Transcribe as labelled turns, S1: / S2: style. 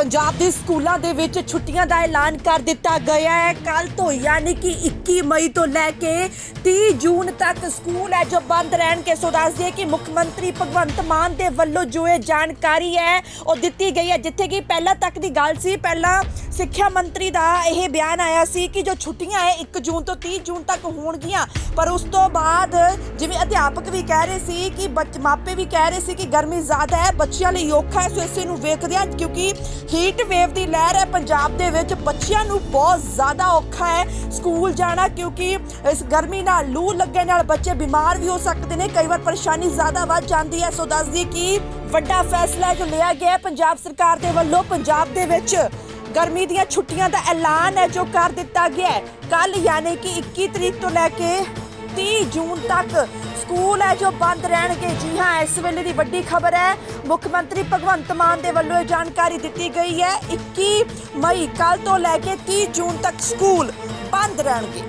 S1: ਪੰਜਾਬ ਦੇ ਸਕੂਲਾਂ ਦੇ ਵਿੱਚ ਛੁੱਟੀਆਂ ਦਾ ਐਲਾਨ ਕਰ ਦਿੱਤਾ ਗਿਆ ਹੈ। ਕੱਲ ਤੋਂ ਯਾਨੀ ਕਿ 21 ਮਈ ਤੋਂ ਲੈ ਕੇ 30 ਜੂਨ ਤੱਕ ਸਕੂਲ ਹੈ ਜੋ ਬੰਦ ਰਹਿਣਗੇ। ਸੋ ਦੱਸ ਦਈਏ ਕਿ ਮੁੱਖ ਮੰਤਰੀ ਭਗਵੰਤ ਮਾਨ ਦੇ ਵੱਲੋਂ ਜੋ ਇਹ ਜਾਣਕਾਰੀ ਹੈ, ਉਹ ਦਿੱਤੀ ਗਈ ਹੈ, ਜਿੱਥੇ ਕਿ ਪਹਿਲਾਂ ਤੱਕ ਦੀ ਗੱਲ ਸੀ, ਪਹਿਲਾਂ ਸਿੱਖਿਆ ਮੰਤਰੀ ਦਾ ਇਹ ਬਿਆਨ ਆਇਆ ਸੀ ਕਿ ਜੋ ਛੁੱਟੀਆਂ ਹੈ 1 ਜੂਨ ਤੋਂ 30 ਜੂਨ ਤੱਕ ਹੋਣਗੀਆਂ। ਪਰ ਉਸ ਤੋਂ ਬਾਅਦ ਜਿਵੇਂ ਅਧਿਆਪਕ ਵੀ ਕਹਿ ਰਹੇ ਸੀ ਕਿ ਬੱਚ, ਮਾਪੇ ਵੀ ਕਹਿ ਰਹੇ ਸੀ ਕਿ ਗਰਮੀ ਜ਼ਿਆਦਾ ਹੈ, ਬੱਚਿਆਂ ਲਈ ਔਖਾ ਹੈ, ਸੋ ਇਸੇ ਨੂੰ ਵੇਖਦੇ ਹਾਂ ਕਿਉਂਕਿ ਹੀਟ ਵੇਵ ਦੀ ਲਹਿਰ ਹੈ। ਪੰਜਾਬ ਦੇ ਵਿੱਚ ਬੱਚਿਆਂ ਨੂੰ ਬਹੁਤ ਜ਼ਿਆਦਾ ਔਖਾ ਹੈ ਸਕੂਲ ਜਾਣਾ ਕਿਉਂਕਿ ਇਸ ਗਰਮੀ ਨਾਲ ਲੂ ਲੱਗਣ ਨਾਲ ਬੱਚੇ ਬਿਮਾਰ ਵੀ ਹੋ ਸਕਦੇ ਨੇ। ਕਈ ਵਾਰ ਪਰੇਸ਼ਾਨੀ ਜ਼ਿਆਦਾ ਵੱਧ ਜਾਂਦੀ ਹੈ। ਸੋ ਦੱਸਦੀ ਕਿ ਵੱਡਾ ਫੈਸਲਾ ਜੋ ਲਿਆ ਗਿਆ ਹੈ ਪੰਜਾਬ ਸਰਕਾਰ ਦੇ ਵੱਲੋਂ। ਪੰਜਾਬ ਦੇ ਵਿੱਚ ਗਰਮੀ ਦੀਆਂ ਛੁੱਟੀਆਂ ਦਾ ਐਲਾਨ ਹੈ, ਜੋ ਕਰ ਦਿੱਤਾ ਗਿਆ ਹੈ। ਕੱਲ ਯਾਨੀ ਕਿ 21 ਤਰੀਕ ਤੋਂ ਲੈ ਕੇ 30 ਜੂਨ ਤੱਕ ਸਕੂਲ ਹੈ ਜੋ ਬੰਦ ਰਹਿਣਗੇ। ਜੀ ਹਾਂ, ਇਸ ਵੇਲੇ ਦੀ ਵੱਡੀ ਖਬਰ ਹੈ, ਮੁੱਖ ਮੰਤਰੀ ਭਗਵੰਤ ਮਾਨ ਦੇ ਵੱਲੋਂ ਇਹ ਜਾਣਕਾਰੀ ਦਿੱਤੀ ਗਈ ਹੈ 21 ਮਈ ਕੱਲ ਤੋਂ ਲੈ ਕੇ 30 ਜੂਨ ਤੱਕ ਸਕੂਲ ਬੰਦ ਰਹਿਣਗੇ।